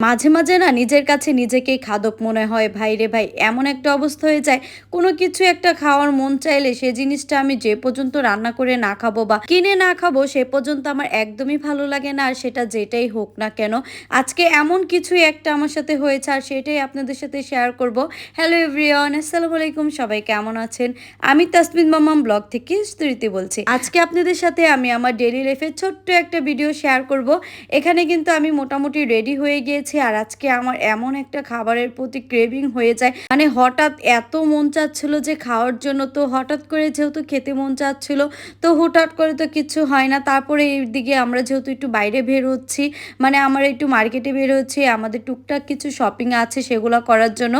মাঝে মাঝে না নিজের কাছে নিজেকেই খাদক মনে হয়, ভাই রে ভাই, এমন একটা অবস্থা হয়ে যায়, কোনো কিছু একটা খাওয়ার মন চাইলে সে জিনিসটা আমি যে পর্যন্ত রান্না করে না খাব বা কিনে না খাব, সে পর্যন্ত আমার একদমই ভালো লাগে না, আর সেটা যেটাই হোক না কেন। আজকে এমন কিছুই একটা আমার সাথে হয়েছে, আর সেটাই আপনাদের সাথে শেয়ার করব। হ্যালো এভরিওয়ান আসসালামু আলাইকুম, সবাই কেমন আছেন? আমি তাসমিন মামাম ব্লগ থেকে স্ত্রীতি বলছি। আজকে আপনাদের সাথে আমি আমার ডেলি লাইফের ছোট্ট একটা ভিডিও শেয়ার করব। এখানে কিন্তু আমি মোটামুটি রেডি হয়ে গিয়েছি। আর আজকে আমার এমন একটা খাবারের প্রতি ক্রেভিং হয়ে যায়। মানে হঠাৎ এত মন চাচ্ছিল যে খাওয়ার জন্য, তো হঠাৎ করে যেহেতু খেতে মন চাচ্ছিল, তো হুটহাট করে তো কিছু হয় না। তারপরে এর দিকে আমরা যেহেতু একটু বাইরে বের হচ্ছি মানে আমরা একটু মার্কেটে বের হচ্ছি, আমাদের টুকটাক কিছু শপিং আছে সেগুলো করার জন্য।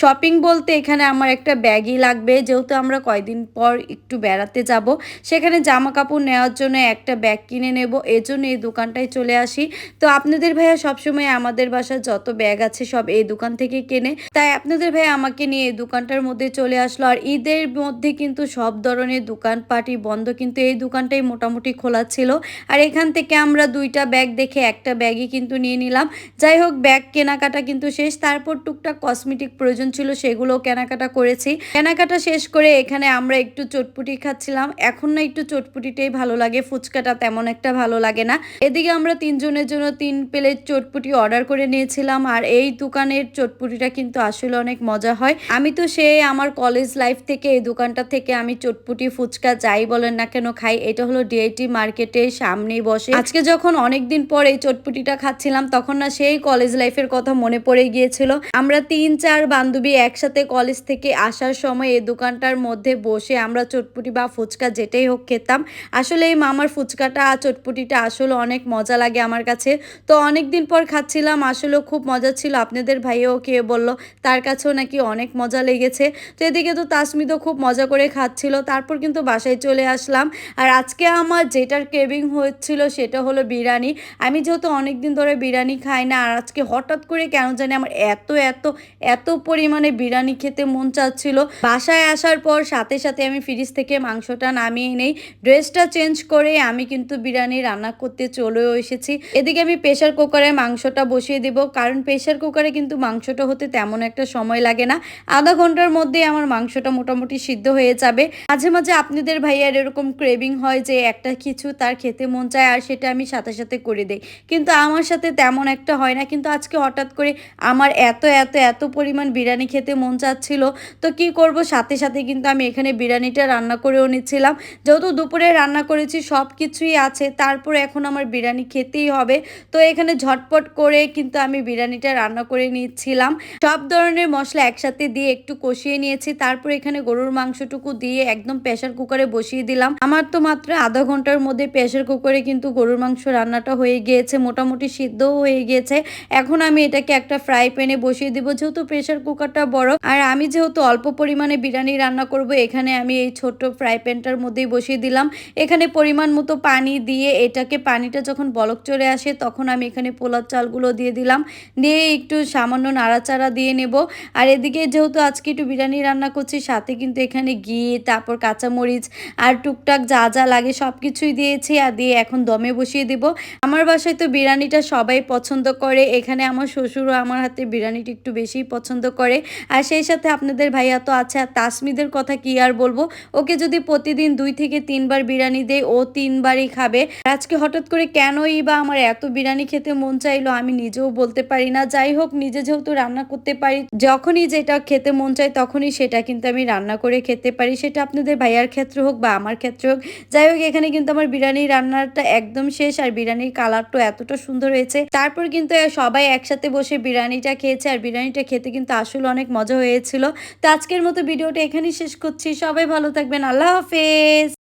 শপিং বলতে এখানে আমার একটা ব্যাগই লাগবে, যেহেতু আমরা কয়দিন পর একটু বেড়াতে যাব, সেখানে জামা কাপড় নেওয়ার জন্য একটা ব্যাগ কিনে নেব। এজন্য এই দোকানটায় চলে আসি। তো আপনাদের ভাইয়া সবসময় আমাদের বাসার যত ব্যাগ আছে সব এই দোকান থেকে কেনে। তাই আপনাদের ভাইয়া আমাকে নিয়ে এই দোকানটার মধ্যে চলে আসলো। আর ঈদের মধ্যে কিন্তু সব ধরনের দোকানপাটি বন্ধ, কিন্তু এই দোকানটাই মোটামুটি খোলা ছিল। আর এখান থেকে আমরা দুইটা ব্যাগ দেখে একটা ব্যাগই কিন্তু নিয়ে নিলাম। যাই হোক, ব্যাগ কেনাকাটা কিন্তু শেষ। তারপর টুকটাক কসমেটিক প্রয়োজন ছিল সেগুলো কেনাকাটা করেছি। কেনাকাটা শেষ করে এখানে আমরা একটু চটপুটি খাচ্ছিলাম। এখন না একটু চটপুটিটাই ভালো লাগে, ফুচকাটা তেমন একটা ভালো লাগে না। এদিকে আমরা তিনজনের জন্য তিন প্লেট চটপুটি অর্ডার নিয়েছিলাম আর এই দোকানের চটপুটিটা কিন্তু আসলে অনেক মজা হয়। আমি তো সে আমার কলেজ লাইফ থেকে এই দোকানটা থেকে আমি চটপুটি, ফুচকা যাই বলেন না কেন খাই, এটা হলো ডিআইটি মার্কেটের সামনেই বসে। আজকে যখন অনেকদিন পর এই চটপুটিটা খাচ্ছিলাম, তখন না সেই কলেজ লাইফের কথা মনে পড়ে গিয়েছিল। আমরা তিন, চার বান্ধবী একসাথে কলেজ থেকে আসার সময় এই দোকানটার মধ্যে বসে আমরা চটপুটি বা ফুচকা যেটাই হোক খেতাম। আসলে এই মামার ফুচকাটা, চটপুটিটা আসলে অনেক মজা লাগে আমার কাছে। তো অনেক দিন পর খাচ্ছিলাম আসলেও খুব মজা ছিল। আপনাদের ভাইও খেয়ে বলল, তার কাছেও নাকি অনেক মজা লেগেছে। তো এদিকে তো তাসমিদও খুব মজা করে খাচ্ছিল। তারপর কিন্তু বাসায় চলে আসলাম। আর আজকে আমার যেটার ক্রেভিং হচ্ছিল সেটা হলো বিরিয়ানি। আমি যেহেতু অনেক দিন ধরে বিরিয়ানি খাই না, আর আজকে হঠাৎ করে কেন জানি আমার এত এত এত পরিমাণে বিরিয়ানি খেতে মন চাচ্ছিল। বাসায় আসার পর সাথে সাথে আমি ফ্রিজ থেকে মাংসটা নামিয়ে নেই। ড্রেসটা চেঞ্জ করে আমি কিন্তু বিরিয়ানি রান্না করতে চলেও এসেছি। এদিকে আমি প্রেশার কুকারে মাংসটা বসিয়ে দেব। কারণ প্রেশার কুকারে কিন্তু মাংসটা হতে তেমন একটা সময় লাগে না। আধা ঘণ্টার মধ্যে আমার মাংসটা মোটামুটি সিদ্ধ হয়ে যাবে। মাঝে মাঝে আপনাদের ভাইয়ার এরকম ক্রেভিং হয় যে একটা কিছু তার খেতে মন চায় আর সেটা আমি সাথে সাথে করে দেই। কিন্তু আমার সাথে তেমন একটা হয় না। কিন্তু আজকে হঠাৎ করে আমার এত এত এত পরিমাণ বিরিয়ানি খেতে মন চাচ্ছিল। তো কি করব? সাথে সাথে কিন্তু আমি এখানে বিরিয়ানিটা রান্না করেও নিচ্ছিলাম। যেহেতু দুপুরে রান্না করেছি সব কিছুই আছে। তারপর এখন আমার বিরিয়ানি খেতেই হবে। তো এখানে ঝটপট করে কিন্তু আমি বিরিয়ানিটা রান্না করে নিচ্ছিলাম। সব ধরনের মশলা একসাথে দিয়ে একটু কষিয়ে নিয়েছি। তারপর এখানে গরুর মাংসটুকু দিয়ে একদম প্রেশার কুকারে বসিয়ে দিলাম। আমার তো মাত্র আধা ঘণ্টার মধ্যে প্রেশার কুকারে কিন্তু গরুর মাংস রান্নাটা হয়ে গিয়েছে, মোটামুটি সিদ্ধও হয়ে গিয়েছে। এখন আমি এটাকে একটা ফ্রাই প্যানে বসিয়ে দিব, যেহেতু প্রেশার কুকারটা বড়। আর আমি যেহেতু অল্প পরিমাণে বিরিয়ানি রান্না করব, এখানে আমি এই ছোট ফ্রাই প্যানটার মধ্যেই বসিয়ে দিলাম। এখানে পরিমাণ মতো পানি দিয়ে এটাকে পানিটা যখন বলক চলে আসে, তখন আমি এখানে পোলার চালগুলো দিয়ে দিলাম। দিয়ে একটু সামান্য নাড়াচাড়া দিয়ে নেব। আর এদিকে যেহেতু আজকে একটু বিরিয়ানি রান্না করছি, সাথে কিন্তু এখানে ঘি, তারপর কাঁচামরিচ আর টুকটাক যা যা লাগে সব কিছুই দিয়েছি আর দিয়ে এখন দমে বসিয়ে দেব। আমার বাসায় তো বিরিয়ানিটা সবাই পছন্দ করে। এখানে আমার শ্বশুরও আমার হাতে বিরিয়ানিটা একটু বেশিই পছন্দ করে। আর সেই সাথে আপনাদের ভাইয়া তো আছে আর তাসমিদের কথা কি আর বলব? ওকে যদি প্রতিদিন দুই থেকে তিনবার বিরিয়ানি দেয় ও তিনবারই খাবে। আজকে হঠাৎ করে কেনই বা আমার এত বিরিয়ানি খেতে মন চাইলো আমি নিজেও বলতে পারি না। যাই হোক, নিজে যেহেতু রান্না করতে পারি, যখনই যেটা খেতে মন চায় তখনই সেটা কিন্তু আমি রান্না করে খেতে পারি। সেটা আপনাদের ভাইয়ার ক্ষেত্রে হোক বা আমার ক্ষেত্রে হোক। যাই হোক, এখানে কিন্তু আমার বিরিয়ানি রান্নাটা একদম শেষ আর বিরিয়ানির কালারটা এতটা সুন্দর হয়েছে। তারপর কিন্তু সবাই একসাথে বসে বিরিয়ানিটা খেয়েছে আর বিরিয়ানিটা খেতে কিন্তু আসলে অনেক মজা হয়েছিল। তো আজকের মতো ভিডিওটা এখানেই শেষ করছি। সবাই ভালো থাকবেন। আল্লাহ হাফেজ।